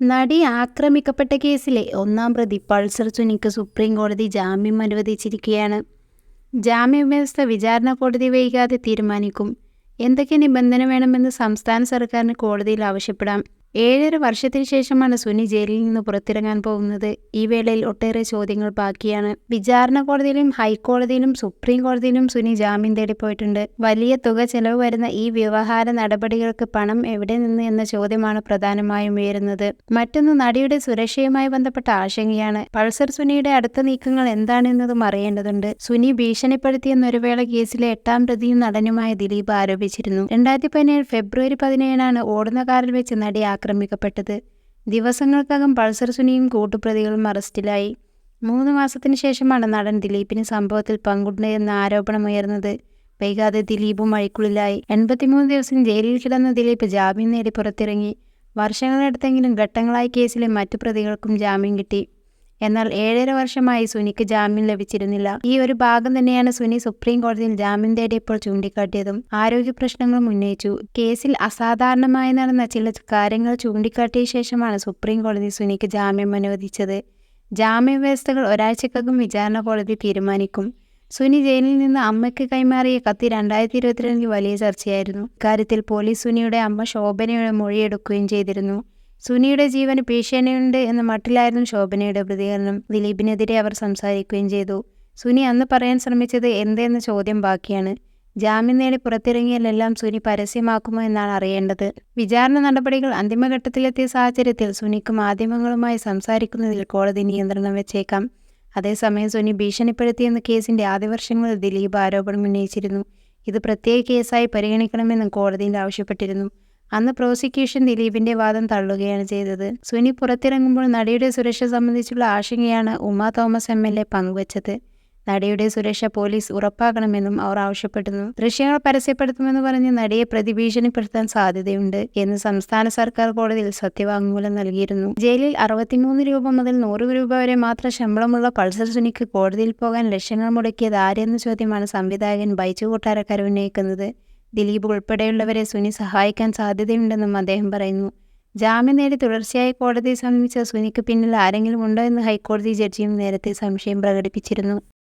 നടി ആക്രമിക്കപ്പെട്ട കേസിലെ ഒന്നാം പ്രതി പൾസർ സുനിക്ക് സുപ്രീം കോടതി ജാമ്യം അനുവദിച്ചിരിക്കുകയാണ്. ജാമ്യ വ്യവസ്ഥ വിചാരണ കോടതി വൈകാതെ തീരുമാനിക്കും. എന്തൊക്കെ നിബന്ധന വേണമെന്ന് സംസ്ഥാന സർക്കാരിന് കോടതിയിൽ ആവശ്യപ്പെടാം. ഏഴര വർഷത്തിന് ശേഷമാണ് സുനി ജയിലിൽ നിന്ന് പുറത്തിറങ്ങാൻ പോകുന്നത്. ഈ വേളയിൽ ഒട്ടേറെ ചോദ്യങ്ങൾ ബാക്കിയാണ്. വിചാരണ കോടതിയിലും ഹൈക്കോടതിയിലും സുപ്രീം കോടതിയിലും സുനി ജാമ്യം തേടിപ്പോയിട്ടുണ്ട് വലിയ തുക ചെലവ് വരുന്ന ഈ വ്യവഹാര നടപടികൾക്ക് പണം എവിടെ നിന്ന് എന്ന ചോദ്യമാണ് പ്രധാനമായും ഉയരുന്നത്. മറ്റൊന്ന് നടിയുടെ സുരക്ഷയുമായി ബന്ധപ്പെട്ട ആശങ്കയാണ്. പൾസർ സുനിയുടെ അടുത്ത നീക്കങ്ങൾ എന്താണെന്നതും അറിയേണ്ടതുണ്ട്. സുനി ഭീഷണിപ്പെടുത്തിയെന്നൊരു വേള കേസിലെ എട്ടാം പ്രതിയും നടനുമായ ദിലീപ് ആരോപിച്ചിരുന്നു. രണ്ടായിരത്തി പതിനേഴ് ഫെബ്രുവരി പതിനേഴിനാണ് ഓടുന്ന കാറിൽ വെച്ച് നടി ആക്രമിക്കപ്പെട്ടത്. ദിവസങ്ങൾക്കകം പൾസർ സുനിയും കൂട്ടുപ്രതികളും അറസ്റ്റിലായി. മൂന്ന് മാസത്തിന് ശേഷമാണ് നടൻ ദിലീപിന് സംഭവത്തിൽ പങ്കുണ്ട് എന്ന ആരോപണമുയർന്നത് വൈകാതെ ദിലീപും വഴിക്കുള്ളിലായി. എൺപത്തിമൂന്ന് ദിവസം ജയിലിൽ കിടന്ന ദിലീപ് ജാമ്യം നേടി പുറത്തിറങ്ങി. വർഷങ്ങളെടുത്തെങ്കിലും ഘട്ടങ്ങളായി കേസിലെ മറ്റു പ്രതികൾക്കും ജാമ്യം കിട്ടി. എന്നാൽ ഏഴര വർഷമായി സുനിക്ക് ജാമ്യം ലഭിച്ചിരുന്നില്ല. ഈ ഒരു ഭാഗം തന്നെയാണ് സുനി സുപ്രീം കോടതിയിൽ ജാമ്യം തേടിയപ്പോൾ ചൂണ്ടിക്കാട്ടിയതും ആരോഗ്യ പ്രശ്നങ്ങളും ഉന്നയിച്ചു. കേസിൽ അസാധാരണമായി നടന്ന ചില കാര്യങ്ങൾ ചൂണ്ടിക്കാട്ടിയ ശേഷമാണ് സുപ്രീം കോടതി സുനിക്ക് ജാമ്യം അനുവദിച്ചത്. ജാമ്യ വ്യവസ്ഥകൾ ഒരാഴ്ചക്കകം വിചാരണ കോടതി തീരുമാനിക്കും. സുനി ജയിലിൽ നിന്ന് അമ്മയ്ക്ക് കൈമാറിയ കത്തി രണ്ടായിരത്തി ഇരുപത്തിരണ്ടിൽ വലിയ ചർച്ചയായിരുന്നു. ഇക്കാര്യത്തിൽ പോലീസ് സുനിയുടെ അമ്മ ശോഭനയുടെ മൊഴിയെടുക്കുകയും ചെയ്തിരുന്നു. സുനിയുടെ ജീവന് ഭീഷണിയുണ്ട് എന്ന മട്ടിലായിരുന്നു ശോഭനയുടെ പ്രതികരണം. ദിലീപിനെതിരെ അവർ സംസാരിക്കുകയും ചെയ്തു. സുനി അന്ന് പറയാൻ ശ്രമിച്ചത് എന്തെന്ന ചോദ്യം ബാക്കിയാണ്. ജാമ്യം നേടി പുറത്തിറങ്ങിയാലെല്ലാം സുനി പരസ്യമാക്കുമോ എന്നാണ് അറിയേണ്ടത്. വിചാരണ നടപടികൾ അന്തിമഘട്ടത്തിലെത്തിയ സാഹചര്യത്തിൽ സുനിക്ക് മാധ്യമങ്ങളുമായി സംസാരിക്കുന്നതിൽ കോടതി നിയന്ത്രണം വെച്ചേക്കാം. അതേസമയം സുനി ഭീഷണിപ്പെടുത്തിയെന്ന കേസിന്റെ ആദ്യ വർഷങ്ങളിൽ ദിലീപ് ആരോപണം ഉന്നയിച്ചിരുന്നു. ഇത് പ്രത്യേക കേസായി പരിഗണിക്കണമെന്നും കോടതിയിൽ ആവശ്യപ്പെട്ടിരുന്നു. അന്ന് പ്രോസിക്യൂഷൻ ദിലീപിന്റെ വാദം തള്ളുകയാണ് ചെയ്തത്. സുനി പുറത്തിറങ്ങുമ്പോൾ നടിയുടെ സുരക്ഷ സംബന്ധിച്ചുള്ള ആശങ്കയാണ് Uma Thomas M L A പങ്കുവച്ചത്. നടിയുടെ സുരക്ഷ പോലീസ് ഉറപ്പാക്കണമെന്നും അവർ ആവശ്യപ്പെടുന്നു ദൃശ്യങ്ങൾ പരസ്യപ്പെടുത്തുമെന്ന് പറഞ്ഞ് നടിയെ പ്രതിഭീഷണിപ്പെടുത്താൻ സാധ്യതയുണ്ട് എന്ന് സംസ്ഥാന സർക്കാർ കോടതിയിൽ സത്യവാങ്മൂലം നൽകിയിരുന്നു. ജയിലിൽ അറുപത്തിമൂന്ന് രൂപ മുതൽ നൂറ് രൂപ വരെ മാത്രം ശമ്പളമുള്ള പൾസർ സുനിക്ക് കോടതിയിൽ പോകാൻ ലക്ഷങ്ങൾ മുടക്കിയത് ആരെന്ന ചോദ്യമാണ് സംവിധായകൻ ബൈജു കൊട്ടാരക്കര ഉന്നയിക്കുന്നത്. ദിലീപ് ഉൾപ്പെടെയുള്ളവരെ സുനി സഹായിക്കാൻ സാധ്യതയുണ്ടെന്നും അദ്ദേഹം പറയുന്നു. ജാമ്യം നേടി തുടർച്ചയായി കോടതിയെ സമീപിച്ച സുനിക്ക് പിന്നിൽ ആരെങ്കിലും ഉണ്ടോ എന്ന് ഹൈക്കോടതി ജഡ്ജിയും നേരത്തെ സംശയം പ്രകടിപ്പിച്ചിരുന്നു.